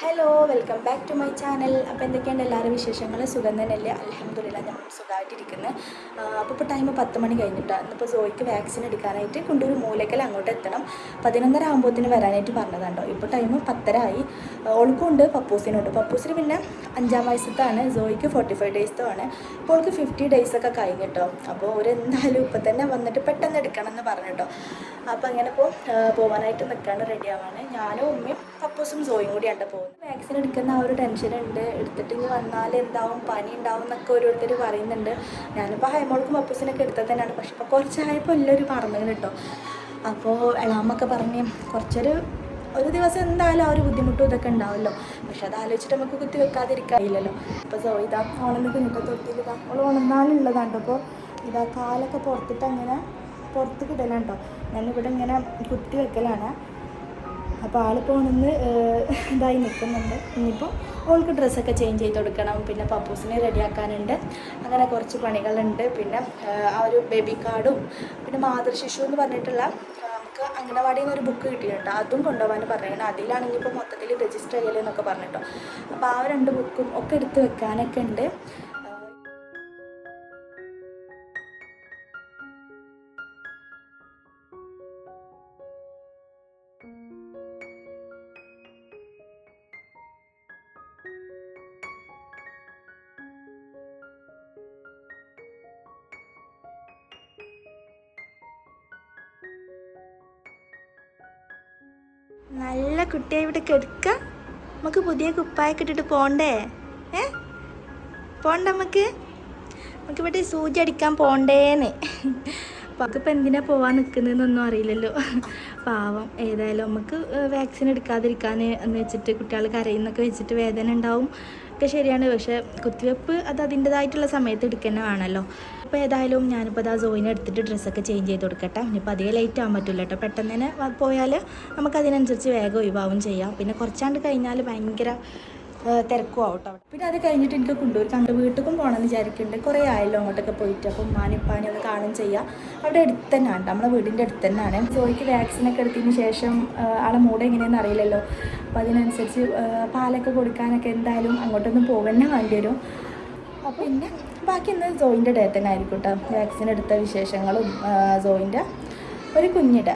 Hello welcome back to my channel അപ്പോൾ എന്തൊക്കെയാണ് എല്ലാവരും വിശേഷങ്ങൾ സുഖം തന്നെയല്ലേ? അലഹമ്മദില്ല ഞാൻ സുഖമായിട്ടിരിക്കുന്നത് അപ്പോൾ ഇപ്പോൾ ടൈം പത്ത് മണി കഴിഞ്ഞിട്ടാണ് ഇന്നിപ്പോൾ സോയ്ക്ക് വാക്സിൻ എടുക്കാനായിട്ട് കൊണ്ടൊരു മൂലക്കൽ അങ്ങോട്ട് എത്തണം. പതിനൊന്നര ആകുമ്പോഴത്തേന് വരാനായിട്ട് പറഞ്ഞതാണ്ടോ? ഇപ്പോൾ ടൈം പത്തര ആയി. ഓൾക്കുണ്ട് പപ്പൂസിനുണ്ട് പപ്പൂസിന് പിന്നെ അഞ്ചാം വയസ്സത്താണ്. സോയ്ക്ക് ഫോർട്ടി ഫൈവ് ഡേയ്സത്തുമാണ് ഇപ്പോൾ ഓൾക്ക് ഫിഫ്റ്റി ഡേയ്സ് ഒക്കെ കഴിഞ്ഞിട്ടോ അപ്പോൾ ഒരു എന്തായാലും ഇപ്പം തന്നെ വന്നിട്ട് പെട്ടെന്ന് എടുക്കണം എന്ന് പറഞ്ഞിട്ടോ അപ്പോൾ അങ്ങനെ ഇപ്പോൾ പോകാനായിട്ട് നിൽക്കാണ്ട് റെഡി ആവാണ്. ഞാനും ഉമ്മയും പപ്പൂസും സോയും കൂടിയാണ് പോകുന്നത് വാക്സിൻ എടുക്കുന്ന ആ ഒരു ടെൻഷൻ ഉണ്ട്. എടുത്തിട്ട് ഇനി വന്നാൽ എന്താവും? പനി ഉണ്ടാവും എന്നൊക്കെ ഓരോരുത്തർ പറയുന്നുണ്ട്. ഞാനിപ്പോൾ ഹൈമോൾക്കും അപ്പസിനൊക്കെ എടുത്തത് തന്നെയാണ്. പക്ഷെ ഇപ്പോൾ കുറച്ചായപ്പോൾ എല്ലാവരും പറഞ്ഞു കേട്ടോ. അപ്പോൾ എളാമൊക്കെ പറഞ്ഞ് കുറച്ചൊരു ഒരു ദിവസം എന്തായാലും ആ ഒരു ബുദ്ധിമുട്ടും ഇതൊക്കെ ഉണ്ടാവുമല്ലോ. പക്ഷെ അത് ആലോചിച്ചിട്ട് നമുക്ക് കുത്തി വെക്കാതിരിക്കാറില്ലല്ലോ ഇപ്പോൾ സോ ഇതാ ഫോണിൽ കുഞ്ഞിട്ട് തൊട്ടിയിൽ ഇതാ. അവൾ ഉണർന്നാലുള്ളതാണ് അപ്പോൾ ഇതാ കാലൊക്കെ പുറത്തിട്ട് അങ്ങനെ പുറത്ത് കേട്ടോ. ഞാനിവിടെ ഇങ്ങനെ കുത്തി വെക്കലാണ്. അപ്പോൾ ആളിപ്പോൾ ഉണർന്ന് ഇതായി നിൽക്കുന്നുണ്ട്. ഇനിയിപ്പോൾ ഓൾക്ക് ഡ്രസ്സൊക്കെ ചേഞ്ച് ചെയ്ത് കൊടുക്കണം. പിന്നെ പപ്പൂസിനെ റെഡിയാക്കാനുണ്ട് അങ്ങനെ കുറച്ച് പണികളുണ്ട്. പിന്നെ ആ, ഒരു ബേബി കാർഡും പിന്നെ മാതൃശിശു എന്ന് പറഞ്ഞിട്ടുള്ള നമുക്ക് അംഗനവാടിയിൽ നിന്ന് ഒരു ബുക്ക് കിട്ടിയിട്ടുണ്ട്. അതും കൊണ്ടുപോകാൻ പറയണം അതിലാണെങ്കിൽ ഇപ്പോൾ മൊത്തത്തിൽ രജിസ്റ്റർ ചെയ്യലെന്നൊക്കെ പറഞ്ഞിട്ടോ. അപ്പോൾ ആ രണ്ട് ബുക്കും ഒക്കെ എടുത്ത് വെക്കാനൊക്കെ ഉണ്ട്. നല്ല കുട്ടിയെ ഇവിടെ കെടുക്ക നമുക്ക് പുതിയ കുപ്പായൊക്കെ ഇട്ടിട്ട് പോണ്ടേ ഏ പോണ്ട നമുക്ക് നമുക്ക് ഇവിടെ സൂചി അടിക്കാൻ പോണ്ടേന്ന് അപ്പൊ അതിപ്പോൾ എന്തിനാ പോവാൻ നിൽക്കുന്നതെന്നൊന്നും അറിയില്ലല്ലോ പാവം. ഏതായാലും നമുക്ക് വാക്സിൻ എടുക്കാതിരിക്കാൻ എന്ന് വെച്ചിട്ട് കുട്ടികൾ കരയുന്നൊക്കെ വെച്ചിട്ട് വേദന ഉണ്ടാവും. ഒക്കെ ശരിയാണ്. പക്ഷേ കുത്തിവെപ്പ് അത് അതിന്റെതായിട്ടുള്ള സമയത്ത് എടുക്കുന്നത് വേണമല്ലോ. അപ്പോൾ ഏതായാലും ഞാനിപ്പോൾ അത് ആ സോയിനെ എടുത്തിട്ട് ഡ്രസ്സൊക്കെ ചേഞ്ച് ചെയ്ത് കൊടുക്കട്ടെ. ഇനിയിപ്പോൾ അധികം ലേറ്റ് ആകാൻ പറ്റില്ല കേട്ടോ. പെട്ടെന്ന് തന്നെ പോയാൽ നമുക്കതിനനുസരിച്ച് വേഗം ഒഴിവാവും ചെയ്യാം. പിന്നെ കുറച്ചാണ്ട് കഴിഞ്ഞാൽ ഭയങ്കര തിരക്കും ആവട്ടെ പിന്നെ അത് കഴിഞ്ഞിട്ട് എനിക്ക് കൊണ്ടുപോയി അങ്ങോട്ട് വീട്ടിലും പോകണമെന്ന് വിചാരിക്കുന്നുണ്ട്. കുറേ ആയല്ലോ അങ്ങോട്ടൊക്കെ പോയിട്ട്. അപ്പോൾ ഉമ്മാനെ ഉപ്പാനെ ഒന്ന് കാണും ചെയ്യാം. അവിടെ അടുത്ത് തന്നെയാണ് നമ്മളെ വീടിന്റെ അടുത്ത് തന്നെയാണ് സോയ്ക്ക് വാക്സിനൊക്കെ എടുത്തതിന് ശേഷം ആളെ മൂഡ് എങ്ങനെയാണെന്ന് അറിയില്ലല്ലോ. അപ്പോൾ അതിനനുസരിച്ച് പാലൊക്കെ കൊടുക്കാനൊക്കെ എന്തായാലും അങ്ങോട്ടൊന്നും പോകന്നെ വേണ്ടി വരും. അപ്പോൾ പിന്നെ ബാക്കി ഇന്ന് സോയിന്റെ ഡേ തന്നെ ആയിരിക്കും കേട്ടോ. വാക്സിൻ എടുത്ത വിശേഷങ്ങളും സോയിന്റെ ഒരു കുഞ്ഞിട.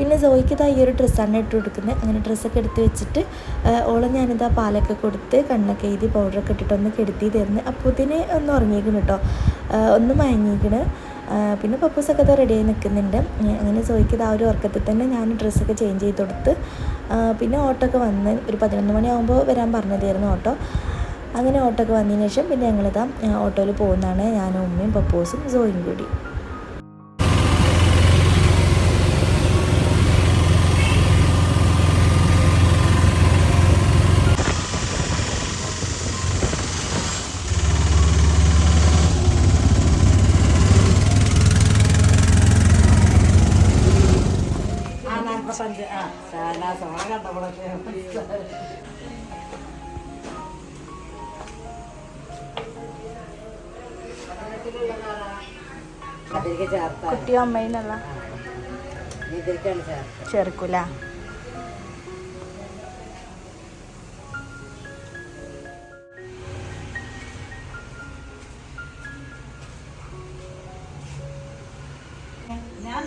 പിന്നെ സോയിക്ക് ഇതാ ഈ ഒരു ഡ്രസ്സാണ് ഇട്ട് കൊടുക്കുന്നത്. അങ്ങനെ ഡ്രസ്സൊക്കെ എടുത്ത് വെച്ചിട്ട് ഓളെ ഞാനിതാ പാലൊക്കെ കൊടുത്ത് കണ്ണൊക്കെ എഴുതി പൗഡറൊക്കെ ഇട്ടിട്ട് ഒന്ന് കെടുത്തി തരുന്നത് അപ്പോൾ ഇതിനെ ഒന്ന് ഉറങ്ങിയിരിക്കണം കേട്ടോ. ഒന്ന് മയങ്ങിയിരിക്കണ് പിന്നെ പപ്പൂസൊക്കെ അതാ റെഡിയായി നിൽക്കുന്നുണ്ട്. അങ്ങനെ സോയിക്ക് ആ ഒരു ഉറക്കത്തിൽ തന്നെ ഞാൻ ഡ്രസ്സൊക്കെ ചേഞ്ച് ചെയ്ത് കൊടുത്ത് പിന്നെ ഓട്ടോ ഒക്കെ വന്ന് ഒരു പതിനൊന്ന് മണിയാകുമ്പോൾ വരാൻ പറഞ്ഞതായിരുന്നു ഓട്ടോ. അങ്ങനെ ഓട്ടോ ഒക്കെ വന്നതിന് ശേഷം പിന്നെ ഞങ്ങളിതാ ഓട്ടോയിൽ പോകുന്നതാണ്. ഞാനും ഉമ്മയും പപ്പൂസും സോയും കൂടി. കുട്ടിയും അമ്മയെന്നുള്ള ചേർക്കൂല. ഞാൻ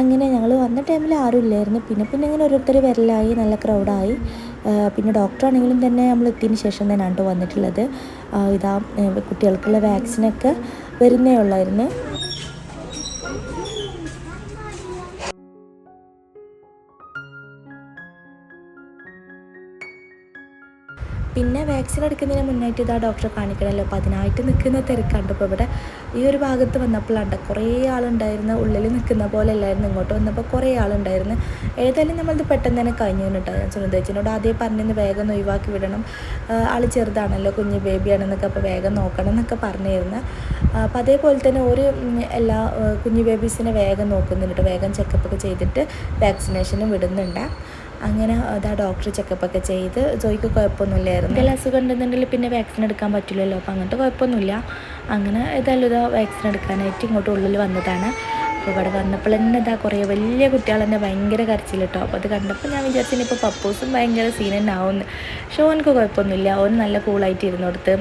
അങ്ങനെ ഞങ്ങൾ വന്ന ടൈമിൽ ആരും ഇല്ലായിരുന്നു. പിന്നെ പിന്നെ ഇങ്ങനെ ഓരോരുത്തർ വരലായി നല്ല ക്രൗഡായി പിന്നെ ഡോക്ടർ ആണെങ്കിലും തന്നെ നമ്മൾ എത്തിയതിന് ശേഷം തന്നെ കേട്ടോ വന്നിട്ടുള്ളത്. ഇതാ കുട്ടികൾക്കുള്ള വാക്സിനൊക്കെ വരുന്നേ ഉള്ളായിരുന്നു. വാക്സിൻ എടുക്കുന്നതിന് മുന്നായിട്ട് ഇതാ ഡോക്ടറെ കാണിക്കണമല്ലോ അപ്പോൾ അതിനായിട്ട് നിൽക്കുന്ന തിരക്കാണ്ട് ഇപ്പോൾ ഇവിടെ ഈ ഒരു ഭാഗത്ത് വന്നപ്പോഴാണ്ട് കുറേ ആളുണ്ടായിരുന്നു ഉള്ളിൽ നിൽക്കുന്ന പോലെ അല്ലായിരുന്നു ഇങ്ങോട്ട് വന്നപ്പോൾ കുറേ ആളുണ്ടായിരുന്നു. ഏതായാലും നമ്മളിത് പെട്ടെന്ന് തന്നെ കഴിഞ്ഞു കേട്ടോ ഞാൻ സുനിതേച്ചിനോട് ആദ്യം പറഞ്ഞിരുന്നു വേഗം ഒഴിവാക്കി വിടണം. ആൾ ചെറുതാണല്ലോ കുഞ്ഞ് ബേബിയാണെന്നൊക്കെ അപ്പോൾ വേഗം നോക്കണം എന്നൊക്കെ പറഞ്ഞിരുന്നു. അപ്പോൾ അതേപോലെ തന്നെ ഒരു എല്ലാ കുഞ്ഞു ബേബീസിനെ വേഗം നോക്കുന്നുണ്ട് വേഗം ചെക്കപ്പ് ഒക്കെ ചെയ്തിട്ട് വാക്സിനേഷനും വിടുന്നുണ്ട്. അങ്ങനെ അതാ ഡോക്ടർ ചെക്കപ്പൊക്കെ ചെയ്ത് ജോയിക്ക് കുഴപ്പമൊന്നുമില്ലായിരുന്നു. എല്ലാ അസുഖം ഉണ്ടെന്നുണ്ടെങ്കിൽ പിന്നെ വാക്സിൻ എടുക്കാൻ പറ്റില്ലല്ലോ. അപ്പോൾ അങ്ങനത്തെ കുഴപ്പമൊന്നുമില്ല. അങ്ങനെ ഇതല്ല ഇതാ വാക്സിൻ എടുക്കാനായിട്ട് ഇങ്ങോട്ട് ഉള്ളിൽ വന്നതാണ്. അപ്പോൾ ഇവിടെ വന്നപ്പോൾ തന്നെ ഇതാ കുറേ വലിയ കുട്ടികൾ തന്നെ ഭയങ്കര കരച്ചിൽ കേട്ടോ അപ്പോൾ അത് കണ്ടപ്പോൾ ഞാൻ വിചാരിച്ചു ഇപ്പോൾ പപ്പൂസും ഭയങ്കര സീൻ തന്നെ ആവുമെന്ന്. പക്ഷേ ഓനക്ക് കുഴപ്പമൊന്നുമില്ല. ഓൻ നല്ല കൂളായിട്ട് ഇരുന്നോടത്ത്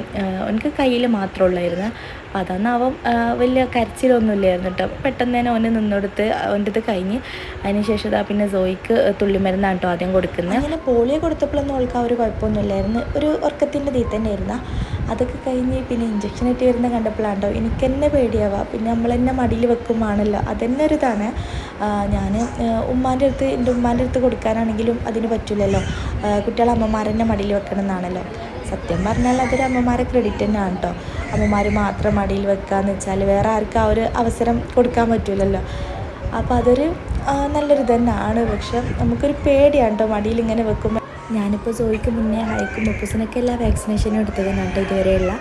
ഓനക്ക് കയ്യിൽ മാത്രമേ ഉള്ളായിരുന്നു. അപ്പോൾ അതാണ് അവൻ വലിയ കരച്ചിലൊന്നും ഇല്ലായിരുന്നു കേട്ടോ. പെട്ടെന്ന് തന്നെ ഓന് നിന്നെടുത്ത് അവന്റെ ഇത് കഴിഞ്ഞ് അതിനുശേഷം ഇതാ പിന്നെ സോയിക്ക് തുള്ളിമരുന്നാണ് കേട്ടോ ആദ്യം കൊടുക്കുന്നത് അങ്ങനെ പോളിയോ കൊടുത്തപ്പോഴൊന്നും അവൾക്ക് ആ ഒരു കുഴപ്പമൊന്നുമില്ലായിരുന്നു. ഒരു ഉറക്കത്തിന്റെ തീ തന്നെയായിരുന്നു അതൊക്കെ കഴിഞ്ഞ് പിന്നെ ഇഞ്ചക്ഷൻ ഇട്ട് വരുന്ന കണ്ടപ്പോഴാണ് കേട്ടോ. എനിക്ക് തന്നെ പേടിയാവുക പിന്നെ നമ്മൾ തന്നെ മടിയിൽ വെക്കുമാണല്ലോ അതന്നെ ഒരു ഇതാണ്. ഞാൻ ഉമ്മാന്റെ അടുത്ത് എന്റെ ഉമ്മാന്റെ അടുത്ത് കൊടുക്കാനാണെങ്കിലും അതിന് പറ്റില്ലല്ലോ. കുട്ടികളെ അമ്മമാരെന്നെ മടിയിൽ വെക്കണം എന്നാണല്ലോ. സത്യം പറഞ്ഞാൽ അതൊരു അമ്മമാരെ ക്രെഡിറ്റ് തന്നെയാണ് കേട്ടോ അമ്മമാർ മാത്രം മടിയിൽ വെക്കാന്ന് വെച്ചാൽ വേറെ ആർക്കും ആ ഒരു അവസരം കൊടുക്കാൻ പറ്റില്ലല്ലോ അപ്പോൾ അതൊരു നല്ലൊരു തന്നെയാണ് പക്ഷെ നമുക്കൊരു പേടിയാണ് കേട്ടോ മടിയിൽ ഇങ്ങനെ വെക്കുമ്പോൾ ഞാനിപ്പോൾ സോയിക്ക് മുന്നേ ഹൈക്കും മുപ്പസിനൊക്കെ എല്ലാ വാക്സിനേഷനും എടുത്തത് കേട്ടോ ഇതുവരെയുള്ള.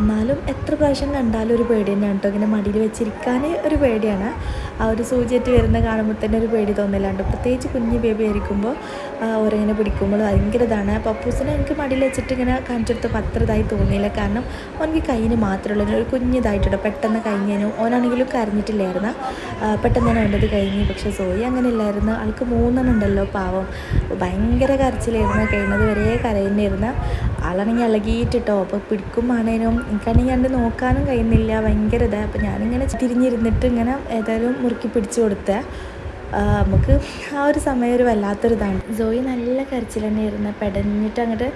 എന്നാലും എത്ര പ്രാവശ്യം കണ്ടാലും ഒരു പേടി തന്നെയാണ് കേട്ടോ. ഇങ്ങനെ മടിയിൽ വെച്ചിരിക്കാൻ ഒരു പേടിയാണ്. ആ ഒരു സൂചിയേറ്റ് വരുന്ന കാണുമ്പോൾ തന്നെ ഒരു പേടി തോന്നലാണ്ട്. പ്രത്യേകിച്ച് കുഞ്ഞ് ബേബി ആയിരിക്കുമ്പോൾ ഓരോങ്ങനെ പിടിക്കുമ്പോൾ ഭയങ്കര ഇതാണ്. പപ്പൂസിനെ എനിക്ക് മടിയിൽ വെച്ചിട്ട് ഇങ്ങനെ കാണിച്ചെടുത്തപ്പോൾ പത്രതായി തോന്നിയില്ല. കാരണം ഓനക്ക് കയ്യിന് മാത്രമുള്ള ഒരു കുഞ്ഞിതായിട്ടോ പെട്ടെന്ന് കഴിഞ്ഞതിനും ഓനാണെങ്കിലും കരഞ്ഞിട്ടില്ലായിരുന്നു. പെട്ടെന്ന് തന്നെ വേണ്ടത് കഴിഞ്ഞു. പക്ഷേ സോയി അങ്ങനെ ഇല്ലായിരുന്നു. ആൾക്ക് മൂന്നെണ്ണം ഉണ്ടല്ലോ പാവം. ഭയങ്കര കരച്ചിലായിരുന്നു. കഴിഞ്ഞത് വരെ കരയുന്നായിരുന്നു ആളാണെങ്കിൽ ഇളകിയിട്ടിട്ടോ അപ്പോൾ പിടിക്കുമാണേനും എനിക്കാണെങ്കിൽ കണ്ട് നോക്കാനും കഴിയുന്നില്ല. ഭയങ്കര ഇതാ. അപ്പോൾ ഞാനിങ്ങനെ തിരിഞ്ഞിരുന്നിട്ട് ഇങ്ങനെ ഏതായാലും മുറുക്കി പിടിച്ചു കൊടുത്തേ. നമുക്ക് ആ ഒരു സമയം ഒരു വല്ലാത്തൊരിതാണ് ജോയി നല്ല കരച്ചിൽ തന്നെയായിരുന്നു. പെടഞ്ഞിട്ട് അങ്ങോട്ട്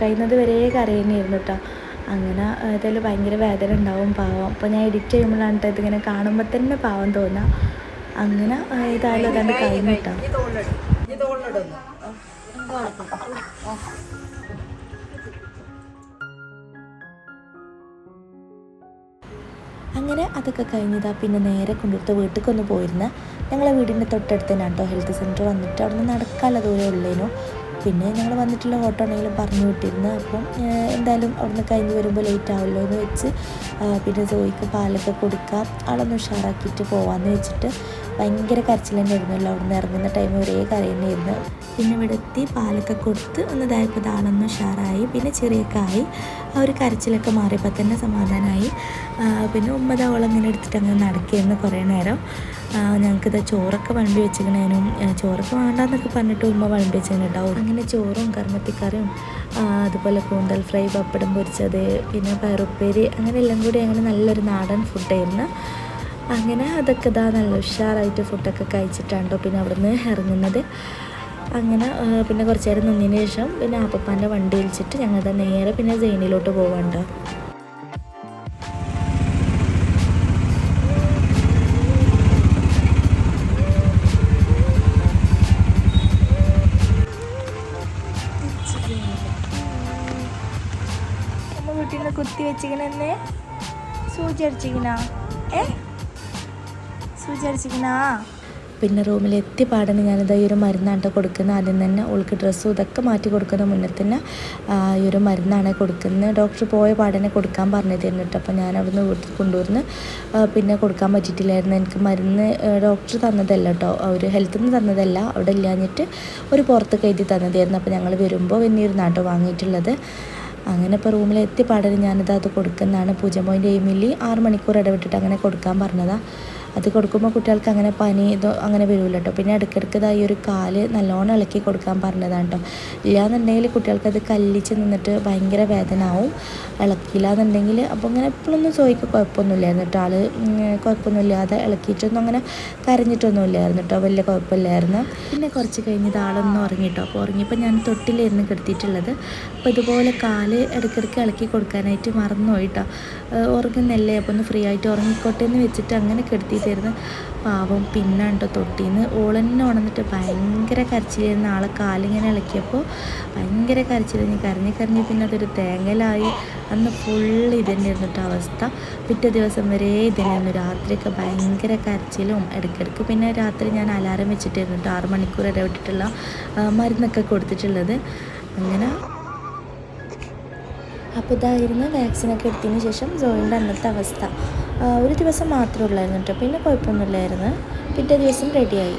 കഴിയുന്നത് വരെ കരയുന്നായിരുന്നു കേട്ടോ അങ്ങനെ ഏതായാലും ഭയങ്കര വേദന ഉണ്ടാവും പാവം. അപ്പോൾ ഞാൻ എഡിറ്റ് ചെയ്യുമ്പോഴാണ് കേട്ടോ ഇതിങ്ങനെ കാണുമ്പോൾ തന്നെ പാവം തോന്നുക അങ്ങനെ ആ, ഏതായാലും അതാണ്ട് കഴിഞ്ഞു കേട്ടോ അങ്ങനെ അതൊക്കെ കഴിഞ്ഞതാ പിന്നെ നേരെ കൊണ്ടുകൊടുത്ത വീട്ടിലേക്കൊന്ന് പോയിരുന്ന. ഞങ്ങളെ വീടിന്റെ തൊട്ടടുത്ത് തന്നെ ഹെൽത്ത് സെന്റർ വന്നിട്ട് അവിടെ നിന്ന് നടക്കാനുള്ള ദൂരം ഉള്ളേനു. പിന്നെ ഞങ്ങൾ വന്നിട്ടുള്ള ഓട്ടോ ആണെങ്കിലും പറഞ്ഞു വിട്ടിരുന്നു. അപ്പം എന്തായാലും അവിടെ നിന്ന് കഴിഞ്ഞ് വരുമ്പോൾ ലേറ്റ് ആവുമല്ലോ എന്ന് വെച്ച് പിന്നെ സോയിക്ക് പാലൊക്കെ കൊടുക്കാം. ആളൊന്ന് ഉഷാറാക്കിയിട്ട് പോവാമെന്ന് വെച്ചിട്ട് ഭയങ്കര കരച്ചിൽ തന്നെയായിരുന്നല്ലോ അവിടെ നിന്ന് ഇറങ്ങുന്ന ടൈം ഒരേ കരയുന്നതായിരുന്നു പിന്നെ ഇവിടെ എത്തി പാലൊക്കെ കൊടുത്ത് ഒന്ന് ഇതായപ്പോൾ ഇതാണെന്ന് ഉഷാറായി. പിന്നെ ചെറിയൊക്കെ ആയി. ആ ഒരു കരച്ചിലൊക്കെ മാറിയപ്പോൾ തന്നെ സമാധാനമായി പിന്നെ ഉമ്മ ഇങ്ങനെ എടുത്തിട്ട് അങ്ങനെ നടക്കുകയായിരുന്നു കുറേ നേരം. ഞങ്ങൾക്കിത് ചോറൊക്കെ വണ്ടി വെച്ചിരിക്കണേനും ചോറൊക്കെ വേണ്ടെന്നൊക്കെ പറഞ്ഞിട്ട് ഉമ്മ വണ്ടി വെച്ചിട്ടുണ്ടാവും അങ്ങനെ ചോറും കർമ്മത്തിക്കറിയും അതുപോലെ കൂന്തൽ ഫ്രൈ പപ്പടം പൊരിച്ചത് പിന്നെ പയറുപ്പേരി അങ്ങനെ എല്ലാം കൂടി അങ്ങനെ നല്ലൊരു നാടൻ ഫുഡായിരുന്നു അങ്ങനെ അതൊക്കെ ഇതാ നല്ല ഉഷാറായിട്ട് ഫുഡൊക്കെ കഴിച്ചിട്ടാണ്ടോ പിന്നെ അവിടുന്ന് ഇറങ്ങുന്നത്. അങ്ങനെ പിന്നെ കുറച്ച് നേരം നിന്നതിന് ശേഷം പിന്നെ ആപ്പപ്പാന്റെ വണ്ടി വിളിച്ചിട്ട് ഞങ്ങൾ നേരെ പിന്നെ ജെയിനിലോട്ട് പോവാണ്ടോ. കുത്തി വെച്ചിങ്ങനെ സൂചി സൂചിച്ചിങ്ങനാ ഏ? പിന്നെ റൂമിൽ എത്തി പാടന് ഞാനിത് ഈ ഒരു മരുന്നാണ് കൊടുക്കുന്നത്. ആദ്യം തന്നെ ഓൾക്ക് ഡ്രസ്സും ഇതൊക്കെ മാറ്റി കൊടുക്കുന്ന. മുന്നേ തന്നെ ഈ ഒരു മരുന്നാണ് കൊടുക്കുന്നത്. ഡോക്ടർ പോയ പാടനെ കൊടുക്കാൻ പറഞ്ഞിരുന്നു കേട്ടോ. അപ്പോൾ ഞാൻ അവിടുന്ന് വീട്ടിൽ കൊണ്ടുവന്ന് പിന്നെ കൊടുക്കാൻ പറ്റിയിട്ടില്ലായിരുന്നു. എനിക്ക് മരുന്ന് ഡോക്ടർ തന്നതല്ല കേട്ടോ. ഒരു ഹെൽത്തിൽ നിന്ന് തന്നതല്ല. അവിടെ ഇല്ലാഞ്ഞിട്ട് ഒരു പുറത്ത് കയറ്റി തന്നതായിരുന്നു. അപ്പോൾ ഞങ്ങൾ വരുമ്പോൾ വെന്നീരുന്നാണ് കേട്ടോ വാങ്ങിയിട്ടുള്ളത്. അങ്ങനെ ഇപ്പോൾ റൂമിലെത്തി പാടന് ഞാനിത് അത് കൊടുക്കുന്നതാണ്. പൂജ പോയിന്റ് എയിമില്ലി ആറ് മണിക്കൂർ ഇടവിട്ടിട്ട് അങ്ങനെ കൊടുക്കാൻ പറഞ്ഞതാണ് അത് കൊടുക്കുമ്പോൾ കുട്ടികൾക്ക് അങ്ങനെ പനി ഇതോ അങ്ങനെ വരില്ല കേട്ടോ പിന്നെ ഇടയ്ക്കിടയ്ക്ക് ഇതായി ഒരു കാൽ നല്ലോണം ഇളക്കി കൊടുക്കാൻ പറഞ്ഞതാണ് കേട്ടോ ഇല്ലാന്നുണ്ടെങ്കിൽ കുട്ടികൾക്ക് അത് കല്ലിച്ച് നിന്നിട്ട് ഭയങ്കര വേദന ആവും ഇളക്കിയില്ല എന്നുണ്ടെങ്കിൽ അപ്പോൾ അങ്ങനെ എപ്പോഴൊന്നും ചോദിക്കുക കുഴപ്പമൊന്നുമില്ലായിരുന്നു കേട്ടോ ആൾ കുഴപ്പമൊന്നുമില്ലാതെ ഇളക്കിയിട്ടൊന്നും അങ്ങനെ കരഞ്ഞിട്ടൊന്നും ഇല്ലായിരുന്നു കേട്ടോ വലിയ കുഴപ്പമില്ലായിരുന്നു. പിന്നെ കുറച്ച് കഴിഞ്ഞ് ആളൊന്നും ഉറങ്ങി കേട്ടോ അപ്പോൾ ഉറങ്ങിയപ്പോൾ ഞാൻ തൊട്ടിലായിരുന്നു കിടത്തിയിട്ടുള്ളത്. അപ്പോൾ ഇതുപോലെ കാൽ ഇടയ്ക്കിടയ്ക്ക് ഇളക്കി കൊടുക്കാനായിട്ട് മറന്നുപോയി കേട്ടോ ഉറങ്ങുന്നല്ലേ? അപ്പോൾ ഒന്ന് ഫ്രീ ആയിട്ട് ഉറങ്ങിക്കോട്ടെ എന്ന് വെച്ചിട്ട് അങ്ങനെ കിടത്തിയിട്ടായിരുന്നു പാവം പിന്നെ കേട്ടോ തൊട്ടിന്ന്. ഓളെന്നെ ഉണർന്നിട്ട് ഭയങ്കര കരച്ചിലായിരുന്നു. ആളെ കാലിങ്ങനെ ഇളക്കിയപ്പോൾ ഭയങ്കര കരച്ചിലായിരുന്നു. കരഞ്ഞ് കരഞ്ഞ് പിന്നെ അതൊരു തേങ്ങലായി. അന്ന് ഫുള്ള് ഇതന്നെയായിരുന്നു കേട്ടോ അവസ്ഥ. പിറ്റേ ദിവസം വരെ ഇതന്നെയായിരുന്നു രാത്രിയൊക്കെ ഭയങ്കര കരച്ചിലും ഇടയ്ക്കിടയ്ക്ക് പിന്നെ രാത്രി ഞാൻ അലാറം വെച്ചിട്ടായിരുന്നു കേട്ടോ ആറ് മണിക്കൂർ ഇടവിട്ടിട്ടുള്ള മരുന്നൊക്കെ കൊടുത്തിട്ടുള്ളത്. അങ്ങനെ അപ്പോൾ ഇതായിരുന്നു വാക്സിനൊക്കെ എടുത്തതിന് ശേഷം ജോയിന്റെ അന്നത്തെ അവസ്ഥ. ഒരു ദിവസം മാത്രമേ ഉള്ളായിരുന്നു കേട്ടോ പിന്നെ കുഴപ്പമൊന്നുമില്ലായിരുന്നു. പിറ്റേ ദിവസം റെഡിയായി